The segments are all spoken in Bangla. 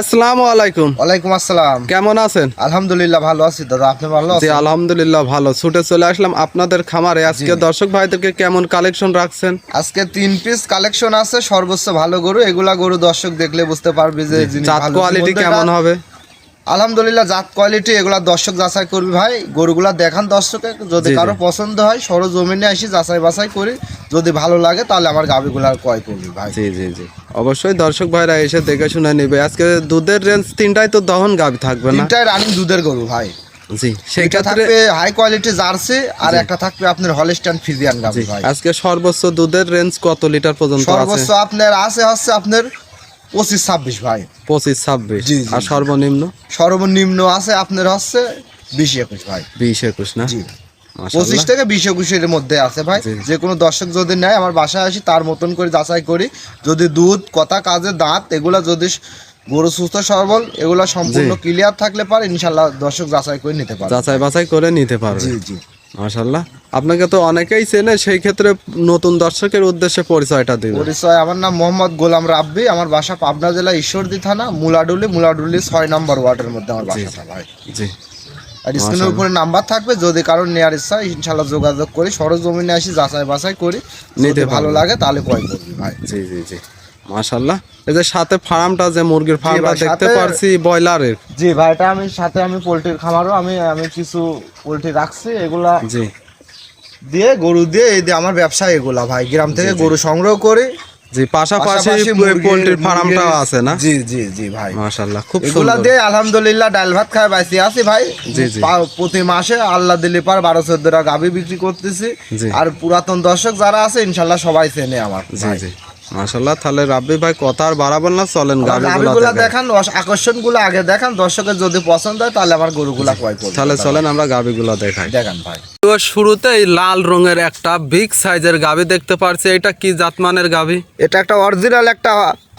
আসসালামু আলাইকুম। ওয়ালাইকুম আসসালাম। কেমন আছেন? আলহামদুলিল্লাহ ভালো আছি দাদা আপনি ভালো জি আলহামদুলিল্লাহ ভালো। ছুটে চলে আসলাম আপনাদের খামারে। আজকে দর্শক ভাইদেরকে কেমন কালেকশন রাখছেন? আজকে তিন পিস কালেকশন আছে সর্বোচ্চ ভালো গরু। এগুলা গরু দর্শক দেখলে বুঝতে পারবে যে জিনিস। কোয়ালিটি কেমন হবে? আলহামদুলিল্লাহ জাত কোয়ালিটি এগুলা দর্শক যাচাই করবি ভাই। গরুগুলা দেখান দর্শকে যদি। কারও পছন্দ হয় সরো জমিনে আসি যাচাই বাছাই করি। যদি ভালো লাগে তাহলে আমার গাভিগুলা ক্রয় করবি ভাই। জি জি জি। অবশ্যই দর্শক ভাইরা এসে দেখে শুনে নেবে। আজকে দুধের রেঞ্জ তিনটাই তো দহন গাবি থাকবে না? তিনটাই রানিং দুধের গরু ভাই। জি ক্ষেত্রে থাকবে হাই কোয়ালিটি জার্সি আর একটা থাকবে আপনার হলিস্টান ফিজিয়ান গাভি ভাই। আজকে সর্বোচ্চ দুধের রেঞ্জ কত লিটার পর্যন্ত আছে? সর্বোচ্চ আপনার আছে হচ্ছে আপনার পঁচিশ ছাব্বিশ ভাই। পঁচিশ ছাব্বিশ। জি, আর সর্বনিম্ন? সর্বনিম্ন আছে আপনার হচ্ছে বিশ একুশ ভাই। বিশ একুশ না? জি। পঁচিশ থেকে বিশ একুশের মধ্যে আছে ভাই। যে কোনো দর্শক যদি নেয় আমার বাসায় আসি তার মতন করে যাচাই করি। যদি দুধ কথা কাজে দাঁত এগুলা যদি গরু সুস্থ সবল এগুলা সম্পূর্ণ ক্লিয়ার থাকলে পারে ইনশাল্লাহ দর্শক যাচাই করে নিতে পারে যাচাই বাছাই করে নিতে পারবে। জি জি। মাশাল্লাহ আপনাকে তো অনেকেই চেনে সেই ক্ষেত্রে নতুন দর্শকের উদ্দেশ্যে পরিচয়টা দিবেন। পরিচয় আমার নাম মোহাম্মদ গোলাম রাব্বি আমার বাসা পাবনা জেলা ঈশ্বরদী থানা মুলাডুলি মুলাডুলি ছয় নম্বর ওয়ার্ডের মধ্যে আমার বাসাটা ভাই। জি। আর স্ক্রিনের উপরে নাম্বার থাকবে যদি কারোর নেওয়ার ইচ্ছা ইনশাল্লাহ যোগাযোগ করি সরজমিনে আসি যাচাই বাছাই করি নিতে ভালো লাগে তাহলে ক্রয় করবি ভাই। জি জি জি। মাশাল্লাহ এই যে সাথে ফার্মটা যে মুরগির ফার্মটা দেখতে পারছি ব্রয়লারের। জি ভাই এটা আমি সাথে আমি পোলট্রির খামারও আমি আমি কিছু পোলট্রি রাখছি এগুলা জি। দিয়ে গরু দিয়ে এই দিয়ে আমার ব্যবসা এগুলা ভাই। গ্রাম থেকে গরু সংগ্রহ করে। জি পাশাপাশি পোল্ট্রির ফার্মটাও আছে না? জি জি জি ভাই। মাশাল্লাহ খুব এগুলা দিয়ে আলহামদুলিল্লাহ ডাল ভাত খায় বাইসি আছি ভাই জি, জি। প্রতি মাসে আল্লাহ দিল্লি পার বারো চোদ্দটা গাভি বিক্রি করতেছি। আর পুরাতন দর্শক যারা আছে ইনশাল্লাহ সবাই চেনে আমার জি জি। মাশাল্লাহ তাহলে রাব্বি ভাই কথা আর বাড়াবেন না চলেন গাড়িগুলো দেখান। আকর্ষণগুলো আগে দেখান দর্শকের যদি পছন্দ হয় তাহলে আমার গরুগুলা ক্রয় করবে তাহলে চলেন আমরা গাবিগুলো দেখাই। দেখান ভাই। এবার শুরুতে লাল রঙের একটা বিগ সাইজের গাবি দেখতে পারছি এটা কি জাতমানের গাবি? এটা একটা অরিজিনাল একটা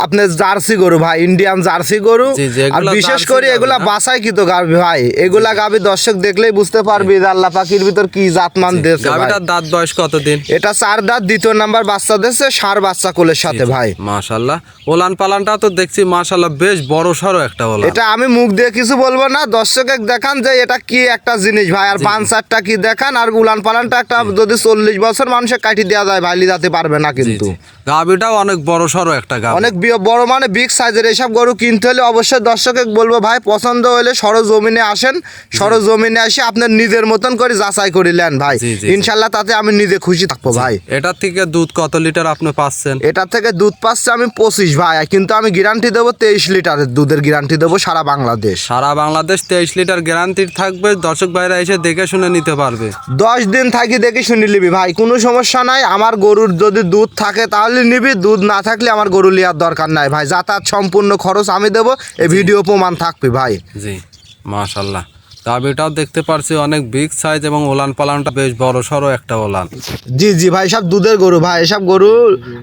আপনার জার্সি গরু ভাই ইন্ডিয়ান জার্সি গরু। আর বিশেষ করে এগুলা না? বাসাই কিন্তু গাভি ভাই। এগুলা গাভি দর্শক দেখলেই বুঝতে পারবি যে আল্লাহ পাখির ভিতর কি জাতমান দিয়েছে ভাই। গাবিটার দাঁত বয়স কতদিন? এটা চার দাঁত দ্বিতীয় নাম্বার বাচ্চা দিয়েছে সার বাচ্চা কোলের সাথে ভাই। মাশাল্লাহ ওলান পালানটা তো দেখছি মাশাল্লাহ বেশ বড় সড়ো একটা ওলান। এটা আমি মুখ দিয়ে কিছু বলব না দর্শকে দেখান যে এটা কি একটা জিনিস ভাই। আর পাঞ্চারটা কি দেখান আর উলান পালানটা একটা যদি চল্লিশ বছর মানুষের কাটি দেওয়া যায় ভাই লিজাতে পারবে না কিন্তু। গাবিটাও অনেক বড় সড়ো একটা গাবি। অনেক বড় মানে বিগ সাইজের এইসব গরু কিনতে হলে অবশ্যই দর্শকে বলব ভাই পছন্দ হলে সরজমিনে আসেন সরজমিনে এসে আপনার নিজের মতন করে যাচাই করে নেন ভাই। ইনশাল্লাহ তাতে আমি নিজে খুশি থাকব ভাই। এটার থেকে দুধ কত লিটার আপনি পাচ্ছেন? এটা থেকে দুধ পাচ্ছে আমি পঁচিশ ভাই কিন্তু আমি গ্যারান্টি দেবো তেইশ লিটারের দুধের গ্যারান্টি দেবো সারা বাংলাদেশ। সারা বাংলাদেশ তেইশ লিটার গ্যারান্টি থাকবে দর্শক ভাইরা এসে দেখে শুনে নিতে পারবে। দশ দিন থাকি দেখে শুনে নিবি ভাই কোনো সমস্যা নাই আমার গরুর যদি দুধ থাকে তাহলে নিবি দুধ না থাকলে আমার গরু লিয়ার দরকার নাই ভাই। যাতায়াত সম্পূর্ণ খরচ আমি দেবো এই ভিডিও প্রমাণ থাকবে ভাই। জি মাশাল্লাহ। গাবিটাও দেখতে পারছি অনেক বিগ সাইজ এবং ওলান পালানটা বেশ বড় সড়ো একটা ওলান। জি জি ভাই সব দুধের গরু ভাই। এসব গরু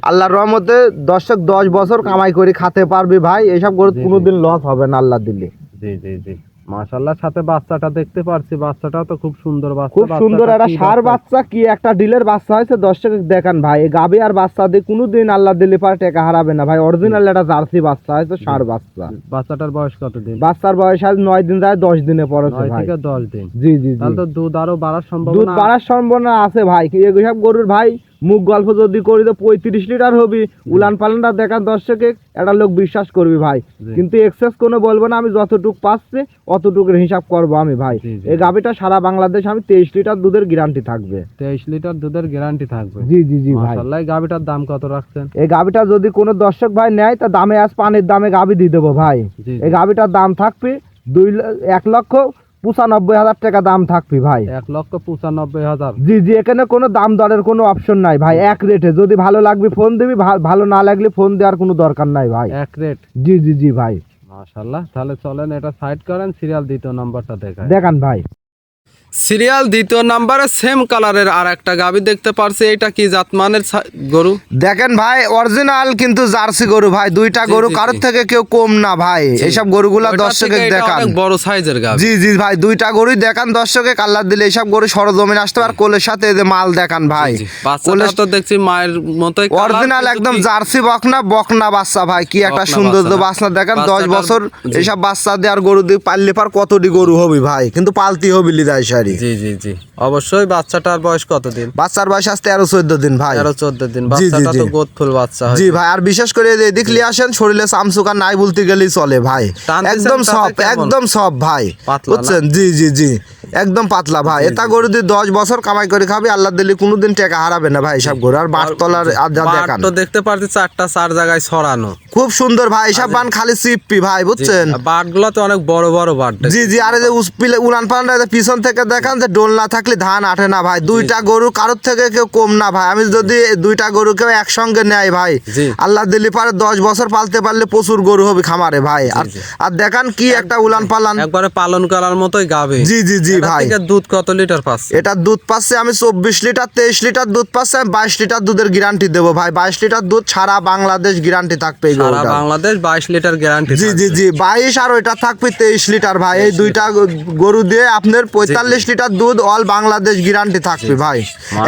আল্লাহর রহমতে দশক দশ বছর কামাই করে খেতে পারবি ভাই। এসব গরু কোনোদিন লস হবে না আল্লাহ দিলে। জি জি জি। মাশাল্লাহ সাথে বাচ্চাটা দেখতে পারছি বাচ্চাটাও তো খুব সুন্দর বাচ্চা খুব সুন্দর একটা সার বাচ্চা? কি একটা ডিলের বাচ্চা হয়েছে? দর্শক দেখান ভাই গাবি আর বাচ্চা দিয়ে কোনোদিন আল্লাহ দিলে পারে টাকা হারাবে না ভাই। অরিজিনাল একটা জার্সি বাচ্চা হয়েছে সার বাচ্চা। বাচ্চাটার বয়স কতদিন? বাচ্চার বয়স আজ নয় দিন যায় দশ দিনে পড়েছে ভাই। থেকে দশ দিন। জি জি তাহলে তো দুধ আরও বাড়ার দুধ বাড়ার সম্ভাবনা আছে ভাই। কি এসব গরুর ভাই মুখ গল্প যদি করি তো পঁয়ত্রিশ লিটার হবি। উলান পালানটা দেখার দর্শকে একটা লোক বিশ্বাস করবি ভাই। কিন্তু এক্সেস কোনো বলব না আমি যতটুক পাচ্ছি অতটুকুর হিসাব করব আমি ভাই। এই গাবিটা সারা বাংলাদেশ আমি তেইশ লিটার দুধের গ্যারান্টি থাকবে। তেইশ লিটার দুধের গ্যারান্টি থাকবে। জি জি জি ভাই। গাবিটার দাম কত রাখছেন? এই গাবিটা যদি কোনো দর্শক ভাই নেয় তা দামে আজ পানির দামে গাবি দিয়ে দেবো ভাই। এই গাবিটার দাম থাকবে দুই এক লক্ষ পঁচানব্বই হাজার টাকা দাম থাকবে ভাই। এক লক্ষ পঁচানব্বই হাজার। জি জি এখানে কোনো দাম দরের কোনো অপশন নাই ভাই এক রেটে যদি ভালো লাগবে ফোন দিবি ভালো না লাগলে ফোন দেওয়ার কোনো দরকার নাই ভাই। এক রেট জি জি জি ভাই। মাশাল্লাহ তাহলে চলেন এটা সাইড করেন সিরিয়াল দ্বিতীয় নাম্বারটা দেখেন দেখান ভাই। সিরিয়াল দ্বিতীয় নাম্বারে সেম কালারের আর একটা গাবি দেখতে পারছি। এটা কি জাতমানের গরু? দেখেন ভাই অরিজিনাল কিন্তু জার্সি গরু ভাই। দুইটা গরু কারোর থেকে কেউ কম না ভাই। এইসব গরুগুলা দর্শকে দেখান। বড় সাইজের গাবি। জি জি ভাই দুইটা গরুই দেখান দর্শকে। কালার দিলে এইসব গরু সরজমিন আসতে আর কোলের সাথে এই যে মাল দেখান ভাই। কোলের তো দেখছি মায়ের মতোই অরিজিনাল একদম জার্সি বকনা বকনা বাচ্চা ভাই। কি একটা সৌন্দর্য বাচ্চা। দেখেন দশ বছর। এইসব বাচ্চা দিয়ে আর গরু দিয়ে পাললে পার কতটি গরু হবি ভাই? কিন্তু পালতি হবি লিদাই সারি জি জি জি অবশ্যই বাচ্চাটার বয়স কতদিন? বাচ্চার বয়স আসতে আরও চোদ্দ দিন ভাই। আরও চোদ্দ দিন। বাচ্চাটা তো। গোদফুল বাচ্চা জি ভাই আর বিশেষ করে যে দেখলি আসেন শরীরে সামসুকা নাই বলতে গেলেই চলে ভাই। একদম সব একদম সব ভাই। বুঝছেন? জি জি জি। একদম পাতলা ভাই। এটা গরু দিয়ে দশ বছর কামাই করে খাবি আল্লাহ দিলে কোনোদিন টাকা হারাবে না ভাই সব গরু। আর বাটতলার তো দেখতে পারছি চারটা চার জায়গায় ছড়ানো। খুব সুন্দর ভাই সব বান খালি চিপ্পি ভাই বুঝছেন? বাটগুলো তো অনেক বড় বড় বাট জি জি আরে যে উলান পালান পিছন থেকে দেখান যে ডোল না থাকলে ধান আঠে না ভাই। দুইটা গরু কারোর থেকে কেউ কম না ভাই। আমি যদি দুইটা গরু কেউ একসঙ্গে নেয় ভাই আল্লাহ দিলি পারে দশ বছর পালতে পারলে প্রচুর গরু হবে খামারে ভাই। আর আর দেখান কি একটা উলান পালান একবারে পালন করার মতোই গাবে। জি জি জি ভাই। দুধ কত লিটার পাচ্ছে? এটা দুধ পাচ্ছে আমি চব্বিশ লিটার তেইশ লিটার দুধ পাচ্ছে আমি বাইশ লিটার দুধের গ্যারান্টি দেবো ভাই। বাইশ লিটার দুধ সারা বাংলাদেশ গ্যারান্টি থাকবে সারা বাংলাদেশ বাইশ লিটার গ্যারান্টি জি জি জি বাইশ আর ওইটা থাকবে তেইশ লিটার ভাই। এই দুইটা গরু দিয়ে আপনার পঁয়তাল্লিশ লিটার দুধ অল বাংলাদেশ গ্যারান্টি থাকবে ভাই।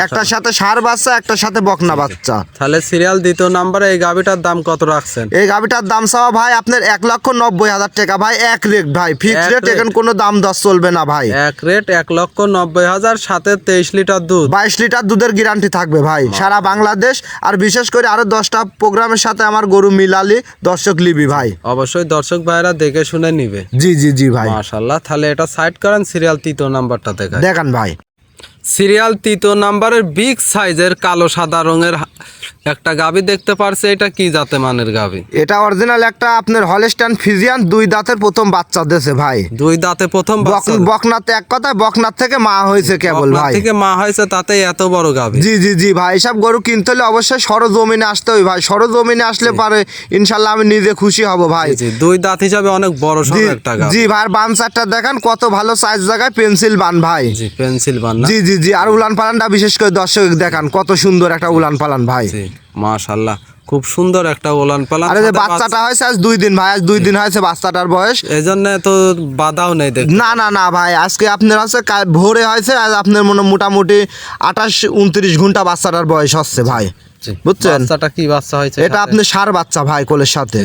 একটার সাথে সার বাচ্চা একটার সাথে বকনা বাচ্চা। তাহলে সিরিয়াল দ্বিতীয় নাম্বারে এই গাবিটার দাম কত রাখছেন? এই গাভিটার দাম চাওয়া ভাই আপনার এক লক্ষ নব্বই হাজার টাকা। ভাই এক রেট ভাই। Fix rate? এখন কোনো দাম দশ চলবে না ভাই। এক রেট এক লক্ষ নব্বই হাজার সাথে তেইশ লিটার দুধ। বাইশ লিটার দুধের গ্যারান্টি থাকবে ভাই। সারা বাংলাদেশ আর বিশেষ করে আরও দশটা প্রোগ্রামের সাথে আমার গরু মিলালি দর্শক লিবি ভাই। অবশ্যই দর্শক ভাইরা দেখে শুনে নিবে। জি জি জি ভাই। মাশাল্লাহ তাহলে এটা সাইড করেন সিরিয়াল তৃতীয় নাম্বারটা দেখেন দেখান ভাই। সিরিয়াল তৃতীয় নাম্বারের বিগ সাইজের কালো সাদা রঙের একটা গাবি দেখতে পারছে। এটা কি জাতে মানের গাবি? এটা অরিজিনাল একটা আপনার হলস্টান ফিজিয়ান দুই দাঁতের প্রথম বাচ্চা দেশে ভাই। দুই দাঁতে প্রথম বক- বকনাতে এক কথায় বকনার থেকে মা হয়েছে কেবল ভাই। থেকে মা হয়েছে তাতে এত বড় গাবি। জি জি জি ভাই এসব গরু কিনতে হলে অবশ্যই সরজমিনে আসতে হবে ভাই। সরজমিনে আসলে পারে ইনশাল্লাহ আমি নিজে খুশি হব ভাই। দুই দাঁত হিসাবে অনেক বড় জি একটা গাবি। জি ভাই বান চারটা দেখান কত ভালো সাইজ জায়গায় পেন্সিল বান ভাই। জি পেন্সিল বান জি জি জি আর উলান পালানটা বিশেষ করে দর্শক দেখান কত সুন্দর একটা উলান পালান ভাই। মাশাল্লাহ খুব সুন্দর একটা ওলান পালা আরে বাচ্চাটা হয়েছে আজ দুই দিন ভাই আজ দুই দিন হয়েছে বাচ্চাটার বয়স। এই জন্য তো বাধাও নেই না না না ভাই আজকে আপনার হচ্ছে ভোরে হয়েছে আজ আপনার মনে মোটামুটি আঠাশ উনত্রিশ ঘণ্টা বাচ্চাটার বয়স হচ্ছে ভাই। বুঝছেন? বাচ্চাটা কি বাচ্চা হয়েছে এটা আপনি সার বাচ্চা ভাই কোলের সাথে।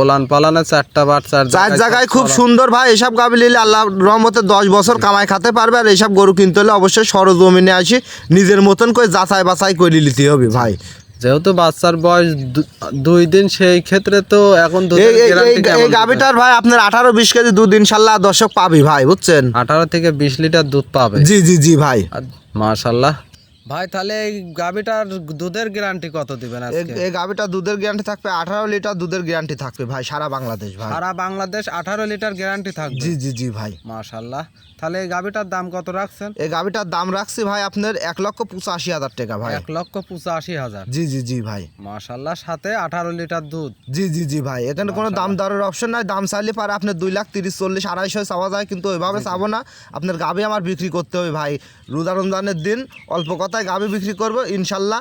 ওলান পালানে চারটা বার চার চার জায়গায় খুব সুন্দর ভাই এসব গাবি নিলে আল্লাহ রহমতে দশ বছর কামাই খেতে পারবে আর এইসব গরু কিনতে হলে অবশ্যই সরজমিনে আসি নিজের মতন করে যাচাই বাছাই করে নিতে হবে ভাই। যেহেতু বাচ্চার বয়স দুই দিন সেই ক্ষেত্রে তো এখন এই ভাই আপনার আঠারো বিশ কেজি দুধ ইনশাল্লাহ দর্শক পাবি ভাই বুঝছেন? আঠারো থেকে বিশ লিটার দুধ পাবে। জি জি জি ভাই। মাশাল্লাহ ভাই তাহলে এই গাভীটার দুধের গ্যারান্টি কত দিবেন আজকে? এই গাবিটা দুধের গ্যারান্টি থাকবে আঠারো লিটার দুধের গ্যারান্টি থাকবে ভাই সারা বাংলাদেশ ভাই। সারা বাংলাদেশ আঠারো লিটার গ্যারান্টি থাকবে? জি জি জি ভাই। মাশাল্লাহ। তাহলে এই গাবিটার দাম কত রাখছেন? এই গাবিটার দাম রাখছি ভাই আপনার এক লক্ষ পঁচাশি হাজার টাকা ভাই। এক লক্ষ পঁচাশি হাজার। জি জি জি ভাই। মাশাল্লাহ সাথে আঠারো লিটার দুধ। জি জি জি ভাই এখানে কোনো দাম দরের অপশন নাই। দাম চাইলে পারে আপনার দুই লাখ তিরিশ চল্লিশ আড়াইশো চাওয়া যায় কিন্তু ওইভাবে চাবো না। আপনার গাবি আমার বিক্রি করতে হবে ভাই। রোজা রমজানের দিন অল্প কথায় গাবি বিক্রি করব ইনশাল্লাহ।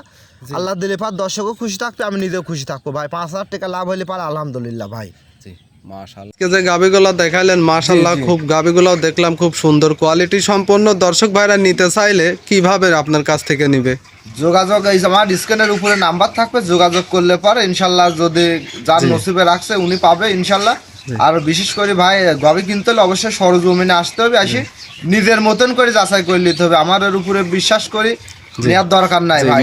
আল্লাহ দিলে পার দর্শকও খুশি থাকবে আমি নিজেও খুশি থাকব ভাই। পাঁচ হাজার টাকা লাভ হলে পারে আলহামদুলিল্লাহ ভাই। জি যে গাবিগুলো দেখাইলেন মাশাল্লাহ খুব গাবিগুলো দেখলাম খুব সুন্দর কোয়ালিটি সম্পন্ন। দর্শক ভাইরা নিতে চাইলে কীভাবে আপনার কাছ থেকে নিবে? যোগাযোগ এই আমার স্ক্রিনের উপরে নাম্বার থাকবে যোগাযোগ করলে পরে ইনশাল্লাহ যদি যার নসিবে রাখছে উনি পাবে ইনশাল্লাহ। আর বিশেষ করে ভাই গবি কিনতে হলে অবশ্যই সরজমিনে আসতে হবে আসি নিজের মতন করে যাচাই করে নিতে হবে। আমার উপরে বিশ্বাস করি নেওয়ার দরকার নাই ভাই।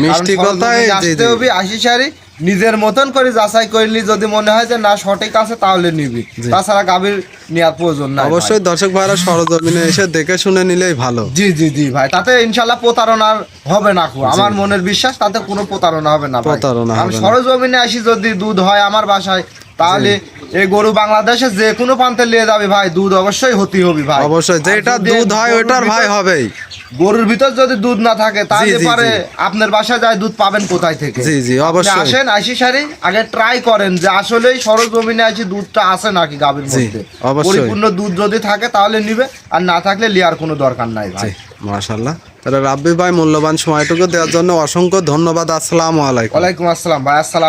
আসতে হবে আসি সারি নিজের মতন করে যাচাই করলি যদি মনে হয় যে না সঠিক আছে তাহলে নিবি। তাছাড়া গাভীর নেওয়ার প্রয়োজন না অবশ্যই দর্শক ভাইরা সরজমিনে এসে দেখে শুনে নিলেই ভালো। জি জি জি ভাই। তাতে ইনশাল্লাহ প্রতারণা হবে না আমার মনের বিশ্বাস তাতে কোনো প্রতারণা হবে না প্রতারণা আমি। সরজমিনে আসি যদি দুধ হয় আমার বাসায় তাহলে এই গরু বাংলাদেশে যে কোনো প্রান্তে নিয়ে যাবে ভাই দুধ অবশ্যই হতে হবে ভাই। অবশ্যই যেটা দুধ হয় ওটার ভাই হবেই। গরুর ভিতর যদি দুধ না থাকে তাহলে পরে আপনার বাসায় যায় দুধ পাবেন কোথায় থেকে? জি, জি, অবশ্যই। আসেন আইসি সারি আগে ট্রাই করেন যে আসলেই সরজমিনে আছে দুধটা আছে নাকি গাভীর মধ্যে। অবশ্যই। পরিপূর্ণ দুধ যদি থাকে তাহলে নিবে আর না থাকলে লিয়ার কোনো দরকার নাই ভাই। জি মাশাল্লাহ তাহলে রাব্বি ভাই মূল্যবান সময়টুকু দেওয়ার জন্য অসংখ্য ধন্যবাদ। আসসালামু আলাইকুম। ওয়ালাইকুম আসসালাম ভাই আসসালাম।